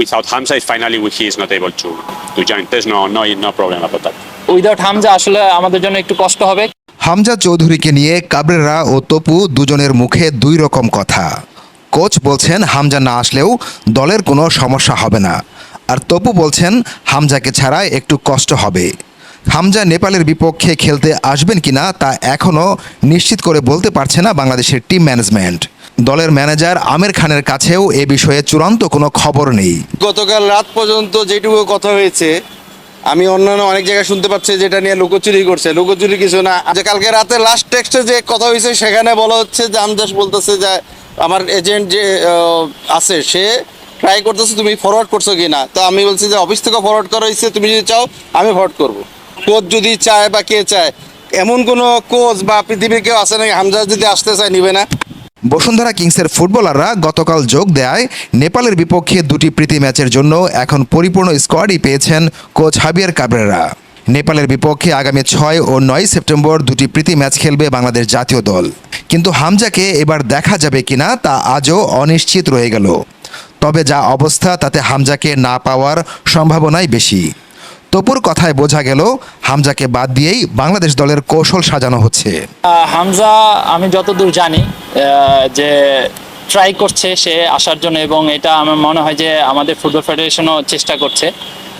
without Hamza, finally he is not able to, to join. There's no, no, no problem about that. Without Hamza আসলে আমাদের জন্য একটু কষ্ট হবে। হামজা চৌধুরীকে নিয়ে কাবরেরা ও তপু দুজনের মুখে দুই রকম কথা। কোচ বলছেন হামজা না আসলেও দলের কোনো সমস্যা হবে না। আর তপু বলছেন হামজাকে ছাড়া একটু কষ্ট হবে। হামজা নেপালের বিপক্ষে খেলতে আসবেন কিনা তা এখনও নিশ্চিত করে বলতে পারছে না বাংলাদেশের টিম ম্যানেজমেন্ট। দলের ম্যানেজার আমির খানের কাছেও এ বিষয়ে চূড়ান্ত কোনো খবর নেই। গতকাল রাত পর্যন্ত যেটুকু কথা হয়েছে, আমি অন্যান্য অনেক জায়গায় শুনতে পাচ্ছি যেটা নিয়ে লুকোচুরি করছে। লুকোচুরি কিছু না। যে কালকে রাতে লাস্ট টেক্সটে যে কথা হয়েছে, সেখানে বলা হচ্ছে যে আমদাস বলতেছে যে, আমার এজেন্ট যে আছে, সে ট্রাই করতেছে, তুমি ফরওয়ার্ড করছ কি না তো আমি বলছি যে অফিস থেকে ফরওয়ার্ড করা হয়েছে, তুমি যদি চাও, আমি ফরওয়ার্ড করব। কোচ যদি চায় বা কে চায়, এমন কোনো কোচ বা পৃথিবীর কেউ আছে নাকি? হামজা যদি আসতে চায়, নিবে না। বসুন্ধরা কিংসের ফুটবলাররা গতকাল যোগ দেয়। নেপালের বিপক্ষে দুটি প্রীতি ম্যাচের জন্য এখন পরিপূর্ণ স্কোয়াডই পেয়েছেন কোচ হাবিয়ার কাবরেরা। নেপালের বিপক্ষে আগামী ছয় ও নয় সেপ্টেম্বর দুটি প্রীতি ম্যাচ খেলবে বাংলাদেশ জাতীয় দল। কিন্তু হামজাকে এবার দেখা যাবে কিনা তা আজও অনিশ্চিত রয়ে গেল। তবে যা অবস্থা তাতে হামজাকে না পাওয়ার সম্ভাবনাই বেশি। তপুর কথায় বোঝা গেল, হামজাকে বাদ দিয়েই বাংলাদেশ দলের কৌশল সাজানো হচ্ছে। হামজা আমি যতদূর জানি যে ট্রাই করছে সে আসার জন্য এবং এটা আমার মনে হয় যে আমাদের ফুটবল ফেডারেশনও চেষ্টা করছে।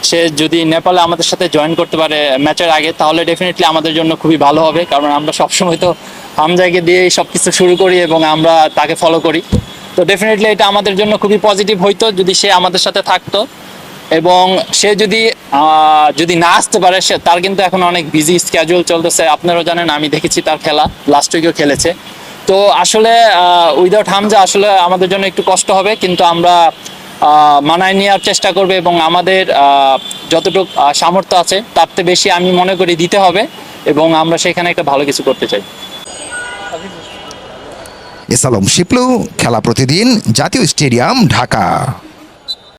সে যদি নেপালে আমাদের সাথে জয়েন করতে পারে ম্যাচের আগে, তাহলে ডেফিনেটলি আমাদের জন্য খুবই ভালো হবে, কারণ আমরা সবসময় তো হামজাকে দিয়েই সব কিছু শুরু করি এবং আমরা তাকে ফলো করি। তো ডেফিনেটলি এটা আমাদের জন্য খুবই পজিটিভ হইতো যদি সে আমাদের সাথে থাকতো। এবং সে যদি যদি না আসতে পারে, সে তার কিন্তু এখন অনেক বিজি স্ক্যাজুয়াল চলতেছে। আপনারাও জানেন, আমি দেখেছি তার খেলা লাস্ট উইকেও খেলেছে। তো আসলে উইদাউট হামজা আসলে আমাদের জন্য একটু কষ্ট হবে, কিন্তু আমরা মানায় নেওয়ার চেষ্টা করবে এবং আমাদের যতটুকু সামর্থ্য আছে, তার থেকে বেশি আমি মনে করি দিতে হবে এবং আমরা সেখানে একটা ভালো কিছু করতে চাই। এসালম শিপলু, খেলা প্রতিদিন জাতীয় স্টেডিয়াম, ঢাকা।